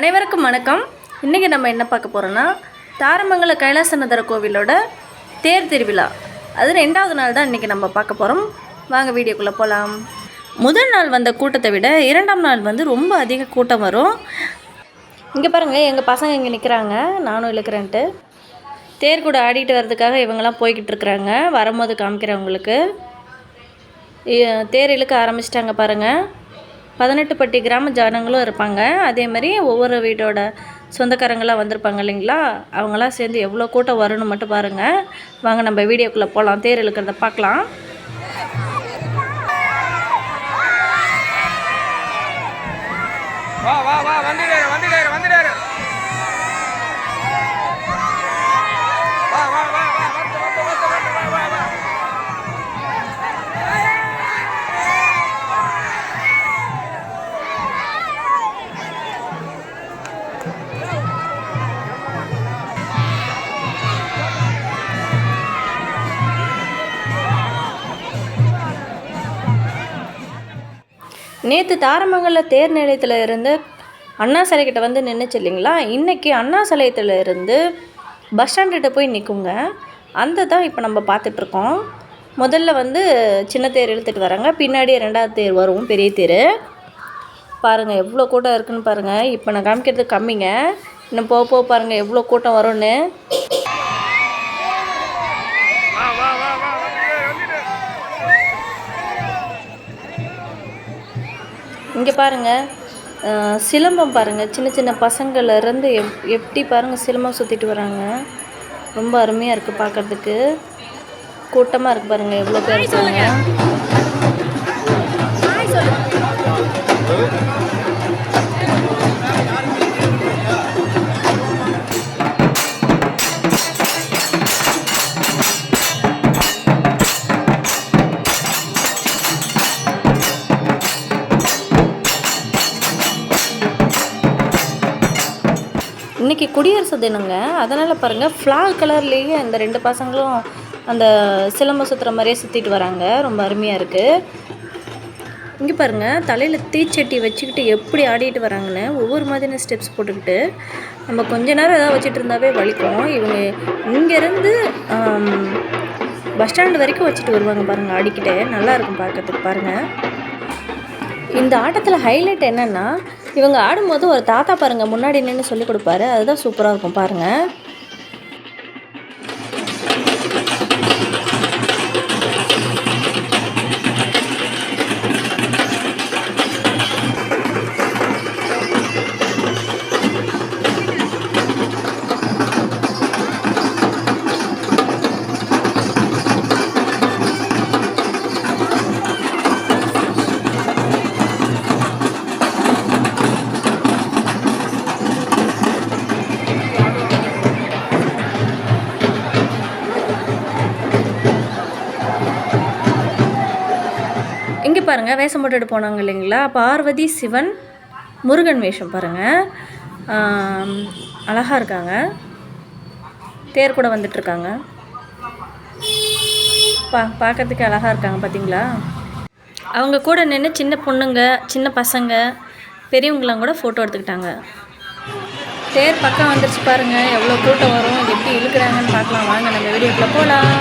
அனைவருக்கும் வணக்கம். இன்றைக்கி நம்ம என்ன பார்க்க போகிறோன்னா தாரமங்கல கைலாசநாதர் கோவிலோட தேர் திருவிழா. அது ரெண்டாவது நாள் தான் இன்றைக்கி நம்ம பார்க்க போகிறோம் வாங்க வீடியோக்குள்ளே போகலாம் முதல் நாள் வந்த கூட்டத்தை விட இரண்டாம் நாள் வந்து ரொம்ப அதிக கூட்டம் வரும். இங்கே பாருங்கள் எங்கள் பசங்க இங்கே நிற்கிறாங்க நானும் இழுக்கிறேன்ட்டு. தேர் கூட ஆடிட்டு வர்றதுக்காக இவங்கெல்லாம் போய்கிட்டு இருக்கிறாங்க. வரும்போது காமிக்கிறேன் உங்களுக்கு. தேர் இழுக்க ஆரம்பிச்சிட்டாங்க பாருங்கள் பதினெட்டு பட்டி கிராம ஜனங்களும் இருப்பாங்க. அதே மாதிரி ஒவ்வொரு வீட்டோட சொந்தக்காரங்களாம் வந்திருப்பாங்க இல்லைங்களா? அவங்களாம் சேர்ந்து எவ்வளோ கூட்டம் வரும்னு மட்டும் பாருங்கள் வாங்க நம்ம வீடியோக்குள்ளே போகலாம் தேர் இழுக்கிறத பார்க்கலாம். வா வா வா வந்து நேற்று தாரமங்கல தேர் நிலையத்தில் இருந்து அண்ணா சிலைக்கிட்ட வந்து நின்றுச்சு இல்லைங்களா? இன்றைக்கி அண்ணா சிலையத்தில் இருந்து பஸ் ஸ்டாண்டுகிட்ட போய் நிற்குங்க அந்த தான் இப்போ நம்ம பார்த்துட்ருக்கோம் முதல்ல வந்து சின்ன தேர் இழுத்துட்டு வராங்க. பின்னாடி ரெண்டாவது தேர் வரும் பெரிய தேர். பாருங்கள் எவ்வளோ கூட்டம் இருக்குதுன்னு பாருங்கள் இப்போ நான் காமிக்கிறது கம்மிங்க. இன்னும் போக போக பாருங்கள் எவ்வளோ கூட்டம் வரும்னு. இங்கே பாருங்கள் சிலம்பம் பாருங்கள் சின்ன சின்ன பசங்கள்ல இருந்து எப் எப்படி பாருங்கள் சிலம்பம் சுற்றிட்டு வராங்க. ரொம்ப அருமையாக இருக்குது பார்க்கறதுக்கு கூட்டமாக இருக்குது பாருங்கள் எவ்வளோ பேர் இருக்காங்க. குடியரசு தினங்க. அதனால் பாருங்கள் ஃப்ளாக் கலர்லேயே அந்த ரெண்டு பசங்களும் அந்த சிலம்பம் சுற்றுற மாதிரியே சுற்றிட்டு வராங்க. ரொம்ப அருமையாக இருக்குது இங்கே பாருங்கள் தலையில் தீச்சட்டி வச்சுக்கிட்டு எப்படி ஆடிட்டு வராங்கன்னு ஒவ்வொரு மாதிரியான ஸ்டெப்ஸ் போட்டுக்கிட்டு நம்ம கொஞ்ச நேரம் ஏதாவது வச்சுட்டு இருந்தாவே வலிக்கும். இவங்க இங்கேருந்து பஸ் ஸ்டாண்டு வரைக்கும் வச்சுட்டு வருவாங்க பாருங்கள் ஆடிக்கிட்டே. நல்லாயிருக்கும் பார்க்கறதுக்கு பாருங்கள் இந்த ஆட்டத்தில் ஹைலைட் என்னென்னா இவங்க ஆடும்போது ஒரு தாத்தா பாருங்கள் முன்னாடி நின்று சொல்லி கொடுப்பாரு. அதுதான் சூப்பராக இருக்கும் பாருங்கள் இங்கே பாருங்கள் வேஷம் போட்டுட்டு போனாங்க இல்லைங்களா? பார்வதி சிவன் முருகன் வேஷம் பாருங்கள் அழகாக இருக்காங்க. தேர் கூட வந்துட்டுருக்காங்க பா பார்க்கறதுக்கு அழகாக இருக்காங்க பார்த்தீங்களா அவங்க கூட நின்று சின்ன பொண்ணுங்க சின்ன பசங்க பெரியவங்களாம் கூட ஃபோட்டோ எடுத்துக்கிட்டாங்க. தேர் பக்கம் வந்துருச்சு பாருங்கள் எவ்வளோ கூட்டம் வரும் எப்படி இழுக்கிறாங்கன்னு பார்க்கலாம். வாங்க நம்ம வீடியோக்குள்ளே போகலாம்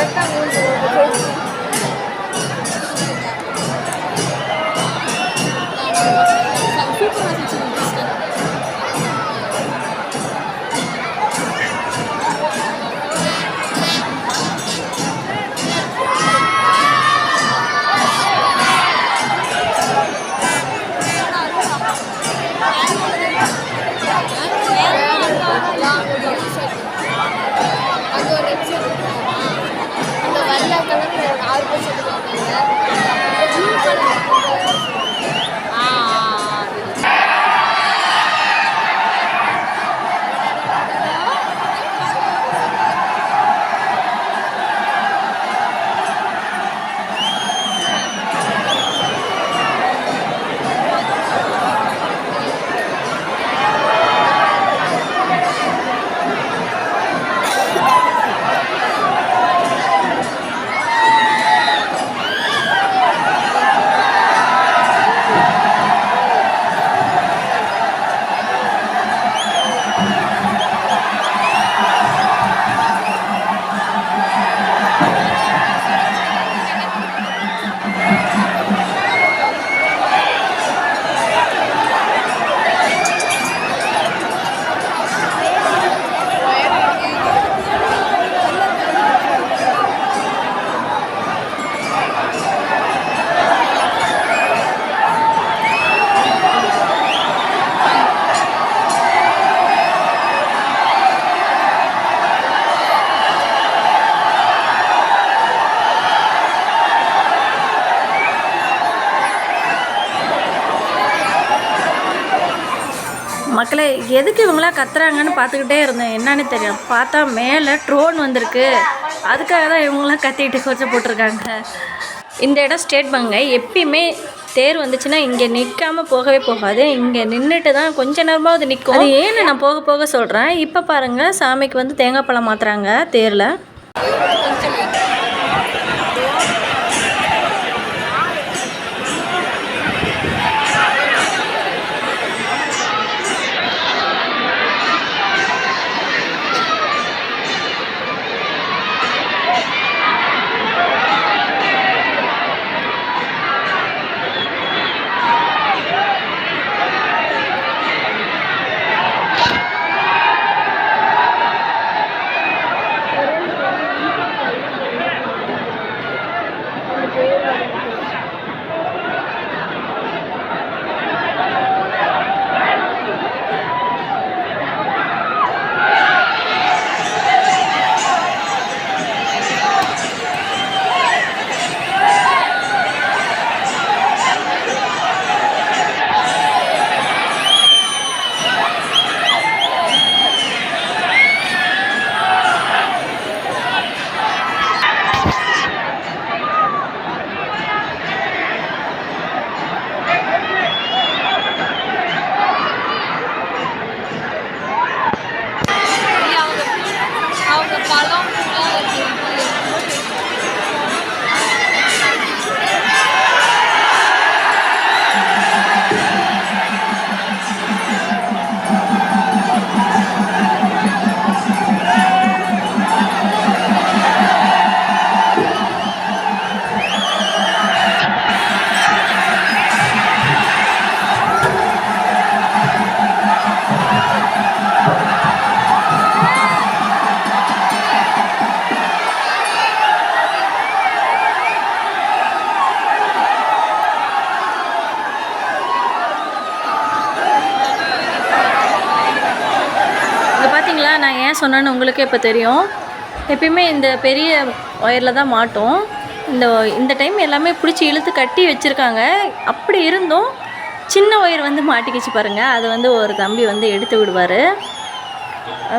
Exatamente. எதுக்கு இவங்களாம் கத்துறாங்கன்னு பார்த்துக்கிட்டே இருந்தேன். என்னன்னு தெரியும் பார்த்தா மேலே ட்ரோன் வந்திருக்கு. அதுக்காக தான் இவங்களாம் கத்திக்கிட்டு கொஞ்சம் போட்டிருக்காங்க. இந்த இடம் ஸ்டேட் பேங்க எப்பயுமே தேர் வந்துச்சுன்னா இங்கே நிற்காம போகவே போகாது. இங்கே நின்றுட்டு தான் கொஞ்ச நேரமாவது நிற்கும் அது ஏன்னு நான் போக போக சொல்கிறேன் இப்போ பாருங்கள் சாமிக்கு வந்து தேங்காய் பழம் மாற்றுறாங்க தேரில். சொன்னேன்னு உங்களுக்கே இப்போ தெரியும். எப்பயுமே இந்த பெரிய ஒயரில் தான் மாட்டோம். இந்த இந்த டைம் எல்லாமே பிடிச்சி இழுத்து கட்டி வச்சுருக்காங்க. அப்படி இருந்தும் சின்ன ஒயர் வந்து மாட்டிக்கிச்சு பாருங்கள் அது வந்து ஒரு தம்பி வந்து எடுத்து விடுவார்.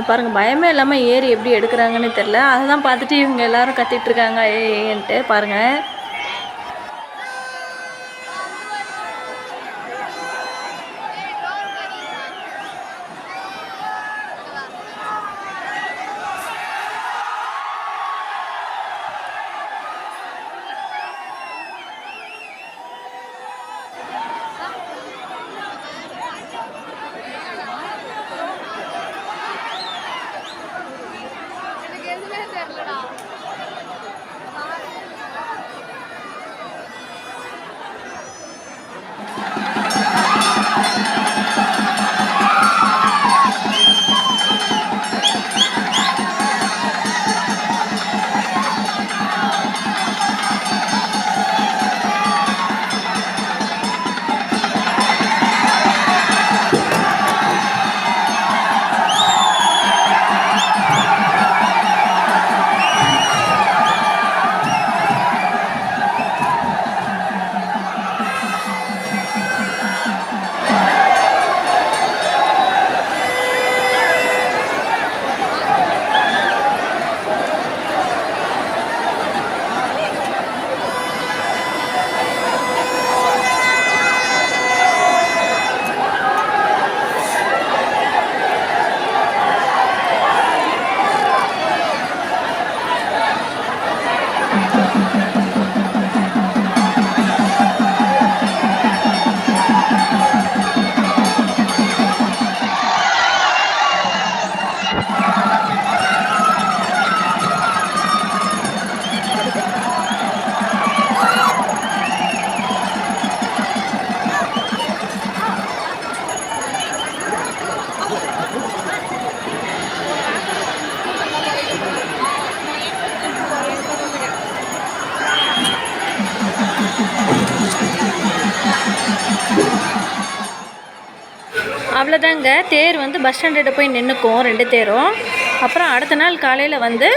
பாருங்கள் பயமே இல்லாமல் ஏறி எப்படி எடுக்கிறாங்கன்னு தெரில அதை தான் பார்த்துட்டு இவங்க எல்லாரும் கத்திட்டு இருக்காங்க. ஏன்ட்டு பாருங்கள் தாங்க தேர் வந்து பஸ் ஸ்டாண்டில் போய் நின்றுக்கும் ரெண்டு தேரும். அப்புறம் அடுத்த நாள் காலையில் வந்து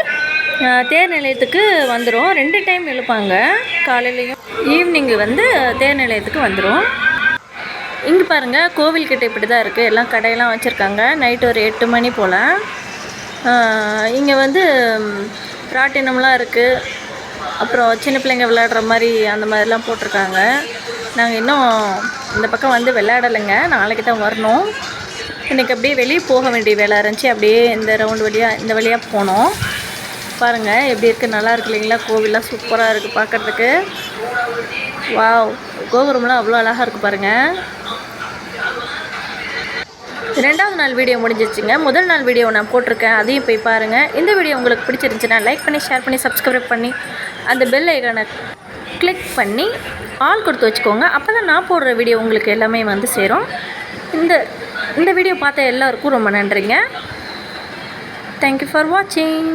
தேர் நிலையத்துக்கு வந்துடும் ரெண்டு டைம் இழுப்பாங்க. காலையிலையும் ஈவினிங்கு வந்து தேர் நிலையத்துக்கு வந்துடும் இங்கே பாருங்கள் கோவில்கிட்ட இப்படி தான் இருக்குது எல்லாம் கடையெல்லாம் வச்சுருக்காங்க. நைட்டு ஒரு எட்டு மணி போல். இங்கே வந்து ராட்டினம்லாம் இருக்குது அப்புறம் சின்ன பிள்ளைங்க விளையாடுற மாதிரி அந்த மாதிரிலாம் போட்டிருக்காங்க. நாங்கள் இன்னும் இந்த பக்கம் வந்து விளையாடலைங்க. நாளைக்கு தான் வரணும். இன்றைக்கி அப்படியே வெளியே போக வேண்டிய வேலை இருந்துச்சு. அப்படியே இந்த ரவுண்டு வழியாக இந்த வழியாக போனோம். பாருங்கள் எப்படி இருக்குது நல்லா இருக்கு இல்லைங்களா? கோவிலெலாம் சூப்பராக இருக்குது பார்க்குறதுக்கு. வாவ் கோபுரம்லாம் அவ்வளோ அழகாக இருக்குது பாருங்கள் ரெண்டாவது நாள் வீடியோ முடிஞ்சிச்சுங்க முதல் நாள் வீடியோ நான் போட்டிருக்கேன். அதையும் போய் பாருங்கள் இந்த வீடியோ உங்களுக்கு பிடிச்சிருந்துச்சுன்னா லைக் பண்ணி ஷேர் பண்ணி சப்ஸ்கிரைப் பண்ணி அந்த பெல் ஐக்கானை கிளிக் பண்ணி ஆல் கொடுத்து வச்சுக்கோங்க. அப்போ தான் நான் போடுற வீடியோ உங்களுக்கு எல்லாமே வந்து சேரும். இந்த இந்த வீடியோ பார்த்த எல்லாருக்கும் ரொம்ப நன்றிங்க. தேங்க்யூ ஃபார் வாட்சிங்